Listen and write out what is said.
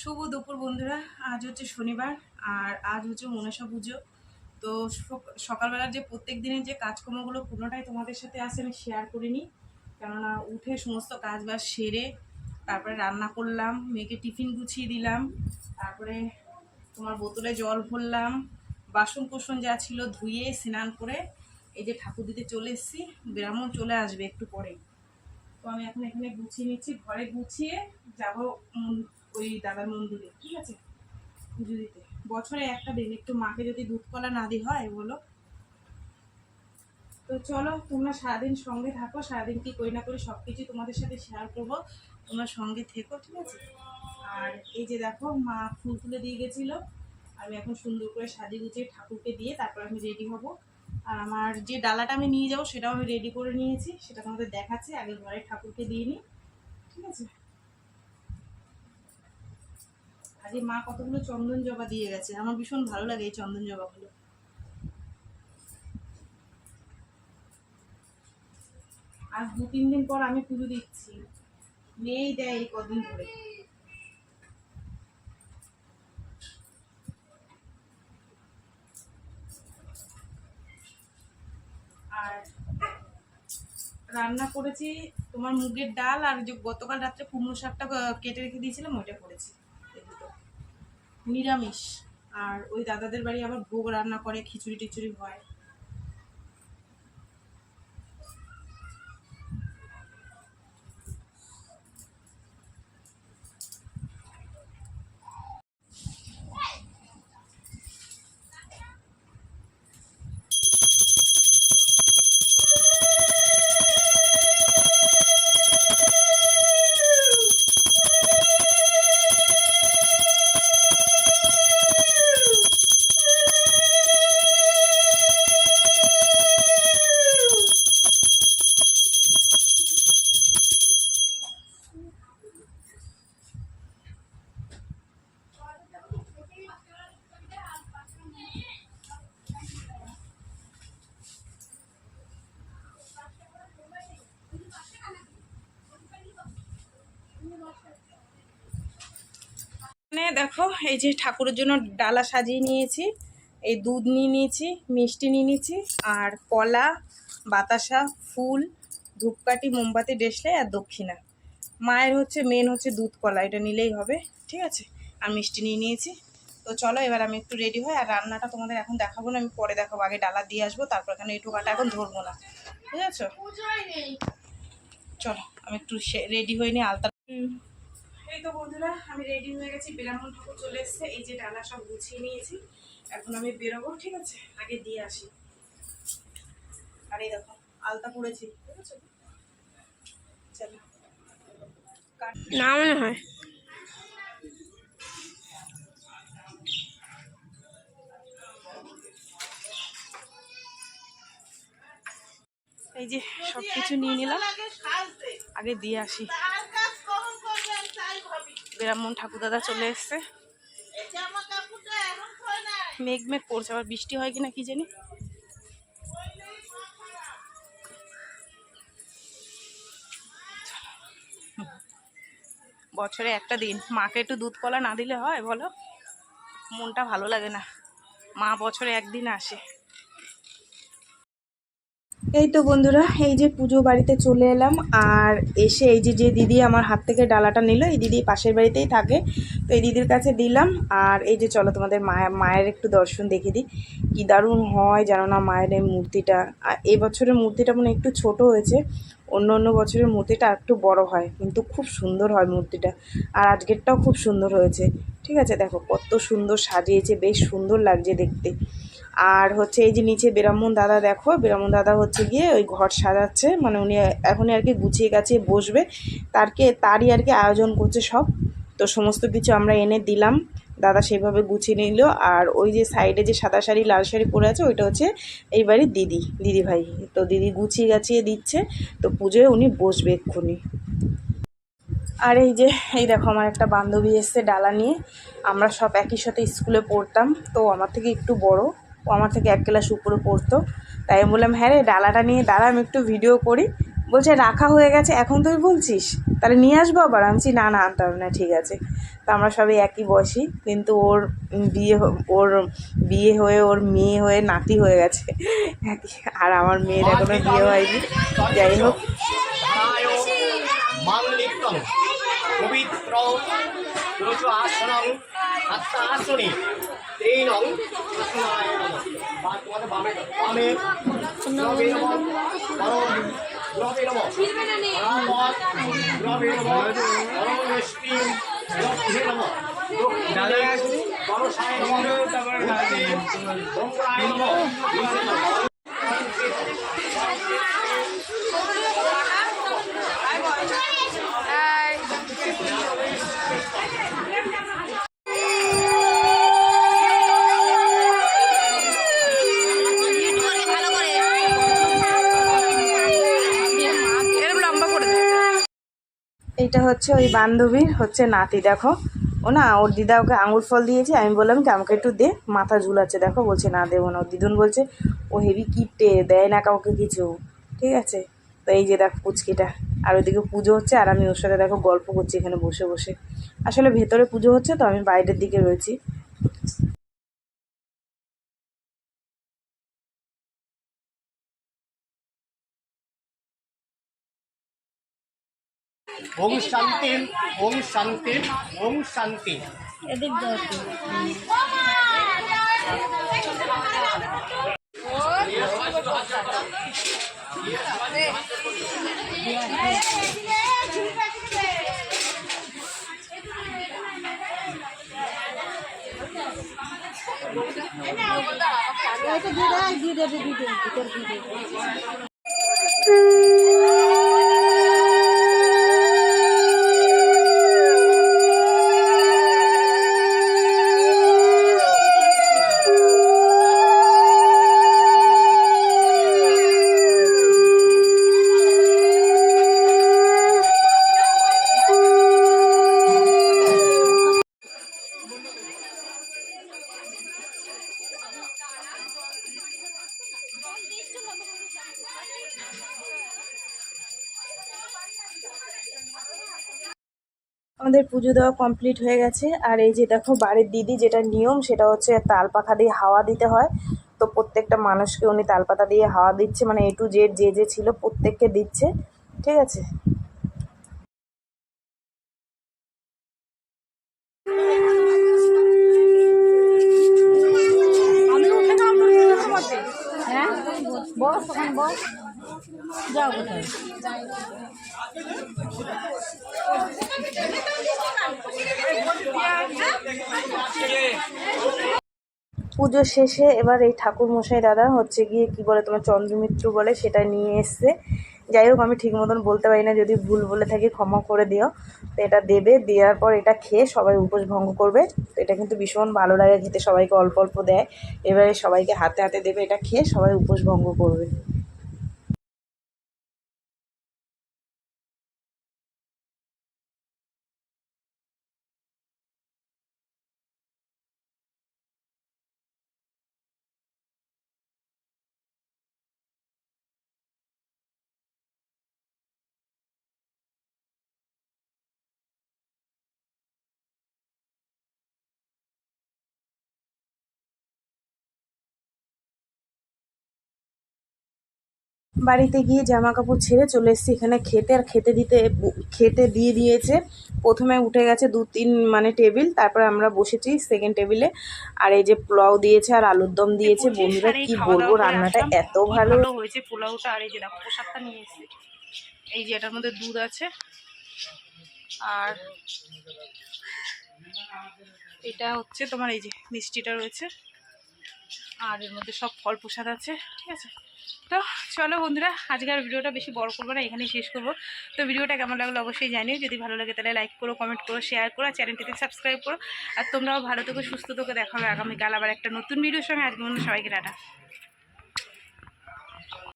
শুভ দুপুর বন্ধুরা। আজ হচ্ছে শনিবার আর আজ হচ্ছে মনসা পুজো। তো সকালবেলার যে প্রত্যেক দিনের যে কাজকর্মগুলো পুরোটাই তোমাদের সাথে আসে আমি শেয়ার করিনি। কেননা উঠে সমস্ত কাজ বাজ সেরে তারপরে রান্না করলাম, মেয়েকে টিফিন গুছিয়ে দিলাম, তারপরে তোমার বোতলে জল ভরলাম বাসন কোসন যা ছিল ধুয়ে, স্নান করে এই যে ঠাকুর দিতে চলে এসেছি, ব্রাহ্মণ চলে আসবে একটু পরে তো আমি এখন এখানে গুছিয়ে নিচ্ছি, ঘরে গুছিয়ে যাব ওই দাদার মন্দিরে, ঠিক আছে? পুজো বছরে একটা দিন, একটু মাকে যদি দুধ কলা না দি হয়, বলো। তো চলো, তোমরা সারাদিন সঙ্গে থাকো, সারাদিন কি করি না করি সব কিছু তোমাদের সাথে শেয়ার করব। তোমরা সঙ্গে থেকো, ঠিক আছে? আর এই যে দেখো, মা ফুল তুলে দিয়ে গেছিল। আমি এখন সুন্দর করে সাজিয়ে গুছিয়ে ঠাকুরকে দিয়ে তারপর আমি রেডি হব। আর আমার যে ডালাটা আমি নিয়ে যাব, সেটাও আমি রেডি করে নিয়েছি। সেটা তোমাদের দেখাচ্ছি আগে ঘরে ঠাকুরকে দিয়ে নিই ঠিক আছে? আজকে মা কতগুলো চন্দন জবা দিয়ে গেছে। আমার ভীষণ ভালো লাগে এই চন্দন জবাগুলো। আর দু তিন দিন পর আমি পুজো দিচ্ছি। মেয়েই দেয় এই কদিন ধরে। আর রান্না করেছি তোমার মুগের ডাল আর গতকাল রাত্রে কুমড়ো শাকটা কেটে রেখে দিয়েছিলাম, ওইটা করেছি। নিরামিষ। আর ওই দাদাদের বাড়ি আবার ভোগ রান্না করে খিচুড়ি টিচুড়ি হয়। এখানে দেখো এই যে ঠাকুরের জন্য ডালা সাজিয়ে নিয়েছি এই দুধ নিয়ে নিয়েছি মিষ্টি নিয়ে নিয়েছি আর কলা বাতাসা ফুল ধূপকাঠি মোমবাতি ডেসলে আর দক্ষিণা। মায়ের হচ্ছে মেন হচ্ছে দুধ কলা এটা নিলেই হবে ঠিক আছে? আর মিষ্টি নিয়ে নিয়েছি। তো চলো এবার আমি একটু রেডি হই আর রান্নাটা তোমাদের এখন দেখাবো না আমি পরে দেখাবো আগে ডালা দিয়ে আসব তারপর এখানে এই টোকাটা এখন ধরবো না ঠিক আছে চলো আমি একটু রেডি হয়ে নিই আলতা এই তো বন্ধুরা আমি রেডি হয়ে গেছি। ব্রাহ্মণ ঠাকুর চলে এসছে। এই যে ডালা সব গুছিয়ে নিয়েছি। এখন আমি বেরোবো ঠিক আছে? আগে দিয়ে আসি। আর এই দেখো আলতা পড়েছি। ঠিক আছে চলো না মনে হয়। এই যে সব কিছু নিয়ে নিলাম। আগে দিয়ে আসি। ব্রাহ্মণ ঠাকুর দাদা চলে এসছে। মেঘ মেঘ করছে, আবার বৃষ্টি হয় কিনা কি জানি। বছরে একটা দিন, মাকে একটু দুধ কলা না দিলে হয় বলো? মনটা ভালো লাগে না। মা বছরে একদিন আসে। এই তো বন্ধুরা, এই যে পুজো বাড়িতে চলে এলাম, আর এসে এই যে যে দিদি আমার হাত থেকে ডালাটা নিল, এই দিদি পাশের বাড়িতেই থাকে, তো এই দিদির কাছে দিলাম, আর এই যে চলো তোমাদের মায়ের মায়ের একটু দর্শন দেখে দিই, কী দারুণ হয় জানো না মায়ের এই মূর্তিটা, আর এই বছরের মূর্তিটা মনে একটু ছোট হয়েছে, অন্য অন্য বছরের মূর্তিটা একটু বড় হয়, কিন্তু খুব সুন্দর হয় মূর্তিটা, আর আজকেরটাও খুব সুন্দর হয়েছে, ঠিক আছে, দেখো কত সুন্দর সাজিয়েছে, বেশ সুন্দর লাগছে দেখতে আর হচ্ছে এই যে নিচে ব্রাহ্মণ দাদা দেখো ব্রাহ্মণ দাদা হচ্ছে গিয়ে ওই ঘর সাজাচ্ছে মানে উনি এখনই আর কি গুছিয়ে গাছিয়ে বসবে। তারকে, তারই আর কি আয়োজন করছে সব। তো সমস্ত কিছু আমরা এনে দিলাম। দাদা সেভাবে গুছিয়ে নিল। আর ওই যে সাইডে যে সাদা শাড়ি, লাল শাড়ি পরে আছে, ওইটা হচ্ছে এই বাড়ির দিদি দিদি ভাই। তো দিদি গুছিয়ে গাছিয়ে দিচ্ছে। তো পুজোয় উনি বসবে এক্ষুনি। আর এই যে, এই দেখো আমার একটা বান্ধবী এসছে ডালা নিয়ে। আমরা সব একই সাথে স্কুলে পড়তাম। তো আমার থেকে একটু বড়। আমার থেকে এক ক্লাস উপরে পড়তো। তাই আমি বললাম হ্যাঁ রে, ডালাটা নিয়ে দাঁড়া, আমি একটু ভিডিও করি। বলছে, রাখা হয়ে গেছে, এখন তুই বলছিস তাহলে নিয়ে আসব আবার? আনছি না না, আনতে হবে না, ঠিক আছে। তো আমরা সবাই একই বসি কিন্তু ওর বিয়ে ওর বিয়ে হয়ে, ওর মেয়ে হয়ে, নাতি হয়ে গেছে। আর আমার মেয়ের এখনও বিয়ে হয়নি। যাই হোক। পবিত্র রুজু আসনং আত্মা আসনে তোমাদের বামে বামে নমঃ পরম নমঃ নমঃ নমঃ নমঃ গঙ্গায় নমঃ। এইটা হচ্ছে ওই বান্ধবীর হচ্ছে নাতি, দেখো। ও না, ওর দিদা ওকে আঙুর ফল দিয়েছে, আমি বললাম কি, আমাকে একটু দে, মাথা ঝুলাচ্ছে, দেখো, বলছে না, দেবো না। ওর দিদুন বলছে, ও হেভি কিপটে, দেয় না কাউকে কিছু। ঠিক আছে? তো এই যে দেখো পুচকিটা, আর ওইদিকে পুজো হচ্ছে, আর আমি ওর সাথে দেখো গল্প করছি এখানে বসে বসে। আসলে ভেতরে পুজো হচ্ছে তো, আমি বাইরের দিকে রয়েছি। ওম শান্তি ওম শান্তি ওম শান্তি। এদিক দিয়ে দেবে, দিয়ে দেবে, ভিতর দিয়ে আমাদের পুজো দেওয়া কমপ্লিট হয়ে গেছে। আর এই যে দেখো বাড়ির দিদি যেটা নিয়ম, সেটা হচ্ছে তাল পাখা দিয়ে হাওয়া দিতে হয়। তো প্রত্যেকটা মানুষকে উনি তাল পাতা দিয়ে হাওয়া দিচ্ছে মানে এ টু জেড যে যে ছিল প্রত্যেককে দিচ্ছে। ঠিক আছে? হ্যাঁ? বস বস। যাও কোথায়? পুজো শেষে এবার এই ঠাকুর মশাই দাদা হচ্ছে গিয়ে কি বলে তোমার চন্দ্রমিত্র বলে সেটা নিয়ে এসছে। যাই হোক, আমি ঠিক মতন বলতে পারি না, যদি ভুল বলে থাকি ক্ষমা করে দিও। তো এটা দেবে, দেওয়ার পর এটা খেয়ে সবাই উপোস ভঙ্গ করবে। তো এটা কিন্তু ভীষণ ভালো লাগে খেতে, সবাইকে অল্প অল্প দেয়। এবারে সবাইকে হাতে হাতে দেবে, এটা খেয়ে সবাই উপোস ভঙ্গ করবে। বাড়িতে গিয়ে জামা কাপড় ছেড়ে চলে এসেছি। এখানে খেতে আর খেতে দিতে খেতে দিয়ে দিয়েছে। প্রথমে উঠে গেছে দু তিন মানে টেবিল তারপরে আমরা বসেছি সেকেন্ড টেবিলে আর এই যে পোলাও দিয়েছে আর আলুর দম দিয়েছে। বন্ধুরা কি বলব? রান্নাটা এত ভালো হয়েছে পোলাওটা। আর এই যে দেখো প্রসাদটা নিয়ে এসেছি। এই যে এটার মধ্যে দুধ আছে। আর এটা হচ্ছে তোমার এই যে মিষ্টিটা রয়েছে। আর এর মধ্যে সব ফল প্রসাদ আছে, ঠিক আছে? তো চলো বন্ধুরা আজকের ভিডিওটা বেশি বড় করব না, এখানেই শেষ করব। তো ভিডিওটা কেমন লাগল অবশ্যই জানিও, যদি ভালো লাগে তাহলে লাইক করো কমেন্ট করো শেয়ার করো চ্যানেলটিতে সাবস্ক্রাইব করো। আর তোমরাও ভালো থেকে, সুস্থ থেকে, দেখা আগামীকাল আবার একটা নতুন ভিডিওর সঙ্গে। আজকে সবাইকে টাটা।